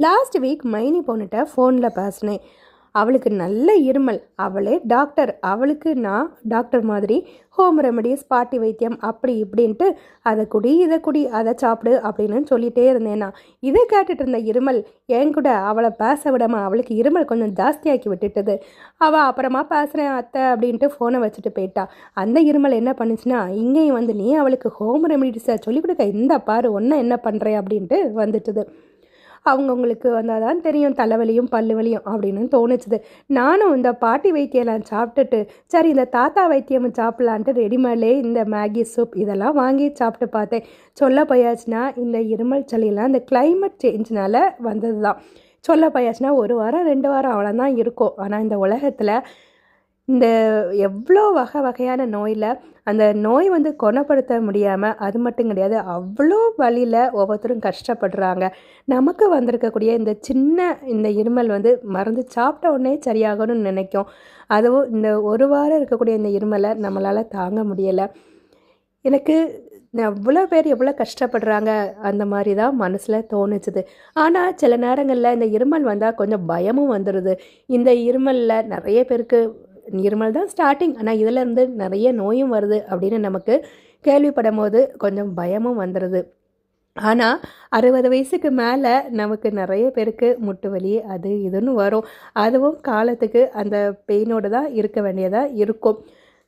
Last week மைனி பொண்ணுகிட்ட ஃபோனில் பேசினேன். அவளுக்கு நல்ல இருமல். அவளே டாக்டர் அவளுக்கு நான் டாக்டர் மாதிரி ஹோம் ரெமடிஸ் பாட்டி வைத்தியம் அப்படி இப்படின்ட்டு அதை குடி இதை குடி அதை சாப்பிடு அப்படின்னு சொல்லிகிட்டே இருந்தேன். நான் இதை கேட்டுட்டு இருந்த இருமல் என் கூட அவளை பேச விடாம அவளுக்கு இருமல் கொஞ்சம் ஜாஸ்தியாக்கி விட்டுட்டது. அவள் அப்புறமா பேசுகிறேன் அத்தை அப்படின்ட்டு ஃபோனை வச்சுட்டு போயிட்டா. அந்த இருமல் என்ன பண்ணுச்சுன்னா இங்கேயும் வந்து நீ அவளுக்கு ஹோம் ரெமடிஸை சொல்லிக் கொடுக்க இந்த பாரு ஒன்றை என்ன பண்ணுறேன் அப்படின்ட்டு வந்துட்டுது. அவங்கவுங்களுக்கு வந்தால் தான் தெரியும் தலைவலியும் பல்லு வலியும் அப்படின்னு தோணுச்சுது. நானும் இந்த பாட்டி வைத்தியெல்லாம் சாப்பிட்டுட்டு சரி இந்த தாத்தா வைத்தியம் சாப்பிட்லான்ட்டு ரெடிமேட்லே இந்த மேகி சூப் இதெல்லாம் வாங்கி சாப்பிட்டு பார்த்தேன். சொல்ல போயாச்சுன்னா இந்த இருமல் சளியெல்லாம் இந்த கிளைமேட் சேஞ்ச்னால வந்தது தான் சொல்ல போயாச்சுன்னா ஒரு வாரம் ரெண்டு வாரம் அவ்வளோதான் இருக்கும். ஆனால் இந்த உலகத்தில் இந்த எவ்வளோ வகை வகையான நோயில் அந்த நோய் வந்து குணப்படுத்த முடியாமல் அது மட்டும் கிடையாது அவ்வளோ வழியில் ஒவ்வொருத்தரும் கஷ்டப்படுறாங்க. நமக்கு வந்திருக்கக்கூடிய இந்த சின்ன இந்த இருமல் வந்து மருந்து சாப்பிட்ட உடனே சரியாகணும்னு நினைக்கும். அதுவும் இந்த ஒரு வாரம் இருக்கக்கூடிய இந்த இருமலை நம்மளால் தாங்க முடியலை. எனக்கு எவ்வளோ பேர் எவ்வளோ கஷ்டப்படுறாங்க அந்த மாதிரி தான் மனசில் தோணுச்சுது. ஆனால் சில நேரங்களில் இந்த இருமல் வந்தால் கொஞ்சம் பயமும் வந்துடுது இந்த இருமலில் நிறைய பேருக்கு இருமல் தான் ஸ்டார்டிங் ஆனால் இதிலேருந்து நிறைய நோயும் வருது அப்படின்னு நமக்கு கேள்விப்படும் போது கொஞ்சம் பயமும் வந்துடுது ஆனால் அறுபது வயசுக்கு மேலே நமக்கு நிறைய பேருக்கு முட்டு வலி அது இதுன்னு வரும். அதுவும் காலத்துக்கு அந்த பெயினோடு தான் இருக்க வேண்டியதாக இருக்கும்.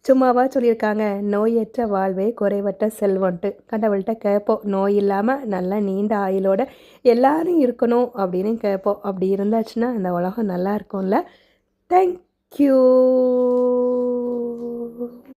சும்மாவா சொல்லியிருக்காங்க நோயற்ற வாழ்வே குறைவற்ற செல்வன்ட்டு கடவுள்கிட்ட கேட்போம் நோய் இல்லாமல் நல்லா நீண்ட ஆயுளோட எல்லாரும் இருக்கணும் அப்படின்னு கேட்போம். அப்படி இருந்தாச்சுன்னா இந்த உலகம் நல்லா இருக்கும்ல? Q